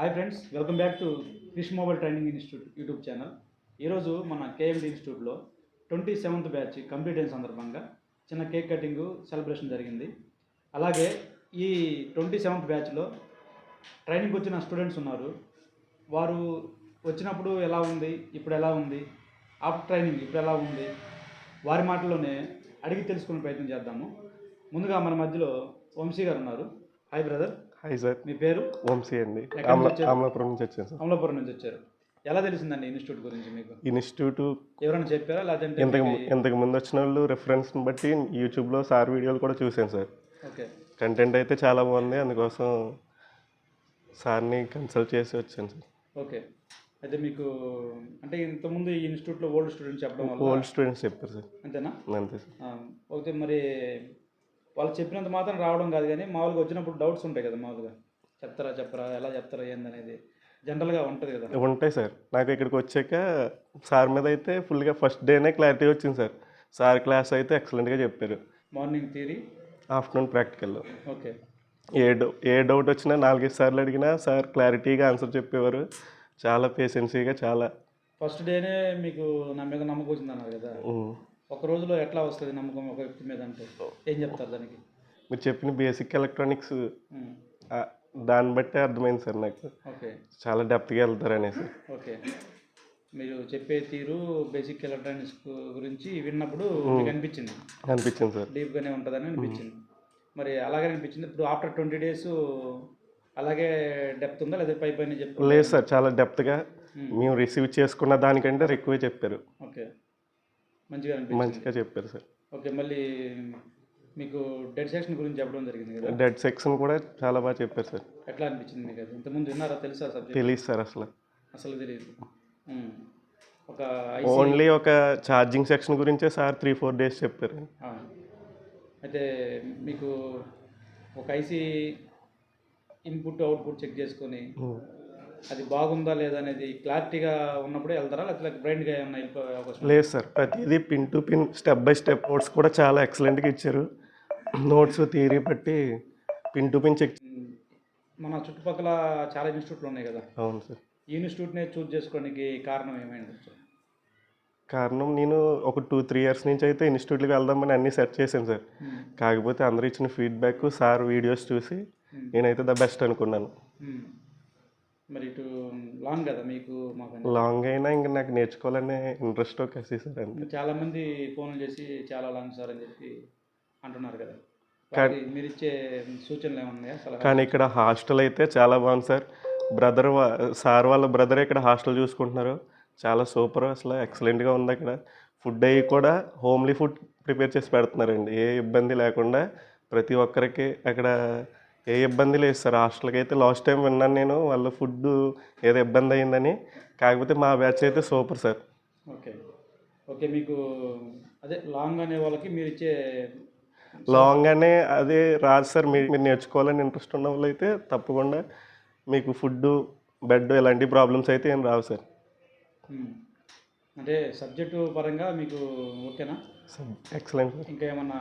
Hi friends welcome back to Krish mobile training institute YouTube channel ఈరోజు మన KMD ఇన్స్టిట్యూట్లో twenty seventh batch complete అయిన సందర్భంగా చిన్న కేక్ కటింగ్ సెలబ్రేషన్ జరిగింది. అలాగే ఈ ట్వంటీ సెవెంత్ బ్యాచ్లో ట్రైనింగ్ వచ్చిన స్టూడెంట్స్ ఉన్నారు. వారు వచ్చినప్పుడు ఎలా ఉంది ఇప్పుడు ఎలా ఉంది ఆఫ్టర్ ట్రైనింగ్ ఇప్పుడు ఎలా ఉంది వారి మాటల్లోనే అడిగి తెలుసుకునే ప్రయత్నం చేద్దాము. ముందుగా మన మధ్యలో వంశీ గారు ఉన్నారు. Hi brother hi sir. మీ పేరు? వంశీ అండి? అమలాపురం నుంచి వచ్చాను సార్. అమలాపురం నుంచి వచ్చారు. ఎలా తెలిసిందండి ఇన్స్టిట్యూట్ గురించి మీకు? ఇన్స్టిట్యూట్ ఎవరైనా చెప్పారా? లేదంటే ఇంతకు ఇంతకు ముందు వచ్చిన వాళ్ళు రెఫరెన్స్ని బట్టి యూట్యూబ్లో సార్ వీడియోలు కూడా చూశాను సార్. ఓకే. కంటెంట్ అయితే చాలా బాగుంది. అందుకోసం సార్ని కన్సల్ట్ చేసి వచ్చాను సార్. ఓకే. అయితే మీకు అంటే ఇంతకుముందు ఈ ఇన్స్టిట్యూట్లో ఓల్డ్ స్టూడెంట్స్ చెప్పడం వల్ల ఓల్డ్ స్టూడెంట్స్ చెప్పారు సార్. అంతేనా? అంతే సార్. ఓకే మరి వాళ్ళు చెప్పినంత మాత్రం రావడం కాదు కానీ మామూలుగా వచ్చినప్పుడు డౌట్స్ ఉంటాయి కదా మామూలుగా. చెప్తారా చెప్పరా ఎలా చెప్తారా ఏందనేది. జనరల్గా ఉంటుంది కదా. ఉంటాయి సార్. నాకు ఇక్కడికి వచ్చాక సార్ మీద అయితే ఫుల్గా ఫస్ట్ డేనే క్లారిటీ వచ్చింది సార్. సార్ క్లాస్ అయితే ఎక్సలెంట్గా చెప్పారు. Morning theory? Afternoon practical. Okay. ఏ డౌ ఏ డౌట్ వచ్చినా నాలుగైదు సార్లు అడిగినా సార్ క్లారిటీగా ఆన్సర్ చెప్పేవారు. చాలా పేషెన్సీగా చాలా ఫస్ట్ డేనే మీకు నా మీద నమ్మకం వచ్చింది అన్నారు కదా ఒక రోజులో ఎట్లా వస్తుంది నమ్మకం ఒక వ్యక్తి మీద అంటే? ఏం చెప్తారు దానికి? మీరు చెప్పిన బేసిక్ ఎలక్ట్రానిక్స్ దాన్ని బట్టే అర్థమైంది సార్ నాకు. ఓకే. చాలా డెప్త్గా వెళ్తారు అనేసి. ఓకే. మీరు చెప్పే తీరు బేసిక్ ఎలక్ట్రానిక్స్ గురించి విన్నప్పుడు మీకు అనిపించింది? అనిపించింది సార్. డీప్గానే ఉంటుందని అనిపించింది. మరి అలాగే అనిపించింది? ఇప్పుడు ఆఫ్టర్ ట్వంటీ డేస్ అలాగే డెప్త్ ఉందా? లేదా పై పైన చెప్పు లేదు సార్ చాలా డెప్త్గా మేము రిసీవ్ చేసుకున్న దానికంటే ఎక్కువే చెప్పారు. ఓకే. మంచిగా మంచిగా చెప్పారు సార్. ఓకే మళ్ళీ మీకు డెడ్ సెక్షన్ గురించి చెప్పడం జరిగింది కదా? డెడ్ సెక్షన్ కూడా చాలా బాగా చెప్పారు సార్. ఎట్లా అనిపించింది మీకు అది? ఇంతకుముందు విన్నారా తెలుసా సబ్జెక్ట్ తెలియదు సార్ అసలు. అసలు తెలియదు. ఒక ఓన్లీ ఒక ఛార్జింగ్ సెక్షన్ గురించే సార్ త్రీ ఫోర్ డేస్ చెప్పారు. అయితే మీకు ఒక ఐసీ ఇన్పుట్ అవుట్పుట్ చెక్ చేసుకొని. అది బాగుందా లేదా అనేది క్లారిటీగా ఉన్నప్పుడే వెళ్తారా? లేకపోతే బ్రైండ్గా ఏమన్నా లేదు సార్. ప్రతిదీ pin to pin step by step notes కూడా చాలా ఎక్సలెంట్గా ఇచ్చారు. నోట్స్ థియరీ బట్టి పిన్ టు పిన్ చెక్ మన చుట్టుపక్కల చాలా ఇన్స్టిట్యూట్లు ఉన్నాయి కదా. అవును సార్. ఈ ఇన్స్టిట్యూట్నే చూస్ చేసుకోవడానికి కారణం ఏమైంది కారణం నేను ఒక టూ త్రీ ఇయర్స్ నుంచి అయితే ఇన్స్టిట్యూట్కి వెళ్దామని అన్నీ సెర్చ్ చేశాను సార్. కాకపోతే అందరూ ఇచ్చిన ఫీడ్బ్యాక్ సార్ వీడియోస్ చూసి నేనైతే ద బెస్ట్ అనుకున్నాను. మరి ఇటు లాంగ్ కదా మీకు మాకు లాంగ్ అయినా ఇంకా నాకు నేర్చుకోవాలనే ఇంట్రెస్ట్ ఒకసి సార్ అంతే చాలా మంది ఫోన్లు చేసి చాలా లాంగ్ సార్ అని చెప్పి అంటున్నారు కదా. మీరు ఇచ్చే సూచనలు ఏమన్నా ఉన్నాయా? సలహా కానీ ఇక్కడ హాస్టల్ అయితే చాలా బాగుంది సార్. బ్రదర్ సార్ వాళ్ళ బ్రదర్ ఇక్కడ హాస్టల్ చూసుకుంటున్నారు. చాలా సూపర్ అసలు ఎక్సలెంట్గా ఉంది అక్కడ. ఫుడ్ అవి కూడా హోమ్లీ ఫుడ్ ప్రిపేర్ చేసి పెడుతున్నారండి. ఏ ఇబ్బంది లేకుండా ప్రతి ఒక్కరికి అక్కడ ఏ ఇబ్బంది లేదు సార్. హాస్టల్కి అయితే లాస్ట్ టైం విన్నాను నేను. వాళ్ళ ఫుడ్ ఏదో ఇబ్బంది అయిందని. కాకపోతే మా బ్యాచ్ అయితే సూపర్ సార్. ఓకే. ఓకే మీకు అదే లాంగ్ అనే వాళ్ళకి మీరు ఇచ్చే లాంగ్గానే అదే రాదు సార్. మీరు మీరు నేర్చుకోవాలని ఇంట్రెస్ట్ ఉన్న వాళ్ళు అయితే తప్పకుండా మీకు ఫుడ్ బెడ్ ఇలాంటి ప్రాబ్లమ్స్ అయితే ఏం రావు సార్. అంటే సబ్జెక్టు పరంగా మీకు ఓకేనా? ఎక్సలెంట్ ఇంకా ఏమన్నా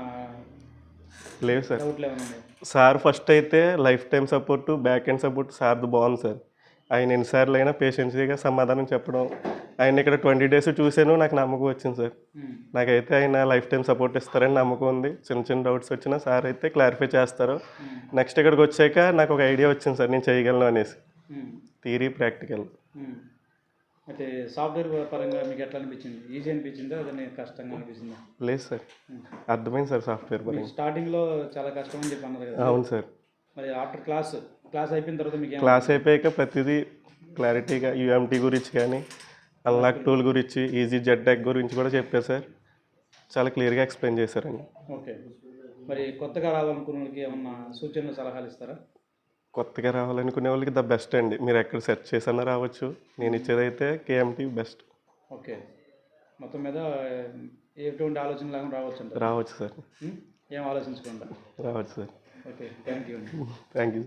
లేదు సార్. సార్ ఫస్ట్ అయితే life time support back end support సార్ది బాగుంది సార్. ఆయన ఎన్నిసార్లు అయినా పేషెన్సీగా సమాధానం చెప్పడం ఆయన ఇక్కడ ట్వంటీ డేస్ చూశాను నాకు నమ్మకం వచ్చింది సార్. ఉమ్, నాకైతే ఆయన లైఫ్ టైం సపోర్ట్ ఇస్తారని నమ్మకం ఉంది. చిన్న చిన్న డౌట్స్ వచ్చినా సార్ అయితే క్లారిఫై చేస్తారు. నెక్స్ట్ ఇక్కడికి వచ్చాక నాకు ఒక ఐడియా వచ్చింది సార్ నేను చేయగలను అనేసి. ఉమ్, థియరీ ప్రాక్టికల్ అయితే సాఫ్ట్వేర్ పరంగా మీకు ఎట్లా అనిపించింది? ఈజీ అనిపించిందా? అదే కష్టంగా అనిపించిందా? లేదు సార్. అర్థమైంది సార్ సాఫ్ట్వేర్ పరంగా. స్టార్టింగ్లో చాలా కష్టం అని చెప్పి అన్నారు కదా అవును సార్. మరి ఆఫ్టర్ క్లాస్ క్లాస్ అయిపోయిన తర్వాత మీకు క్లాస్ అయిపోయాక ప్రతిదీ క్లారిటీగా యూఎంటీ గురించి కానీ అన్లాక్ టూల్ గురించి ఈజీ జెడ్ డెక్ గురించి కూడా చెప్పారు సార్. చాలా క్లియర్గా ఎక్స్ప్లెయిన్ చేశారండి. ఓకే మరి కొత్తగా రావాలనుకున్న వాళ్ళకి ఏమన్నా సూచనలు సలహాలు ఇస్తారా? కొత్తగా రావాలనుకునే వాళ్ళకి ద బెస్ట్ అండి. మీరు ఎక్కడ సెర్చ్ చేసన్నా రావచ్చు. నేను ఇచ్చేదైతే కేఎంటీ బెస్ట్. ఓకే. మొత్తం మీద ఎటువంటి ఆలోచన లేకుండా రావచ్చు అంటారు? రావచ్చు సార్? ఏం ఆలోచించకుండా? రావచ్చు sir. Okay. Thank you thank you